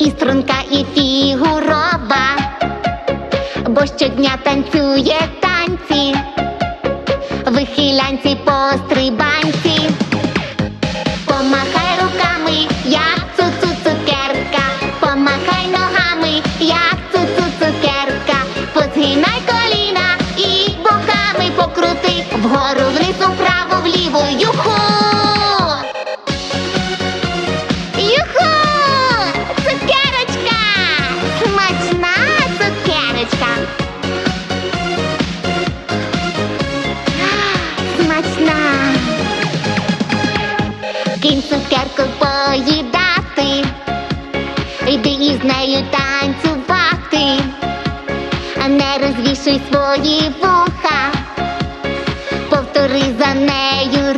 і струнка, і фігурова, бо щодня танцює танці, вихилянці пострибанці. Помахай руками, як цуцу цукерка, помахай ногами, як цуцу цукерка, позгинай коліна і боками покрути, вгору Кинь цукерку поїдати, йди із нею танцювати, а не розвішуй свої вуха, повтори за нею.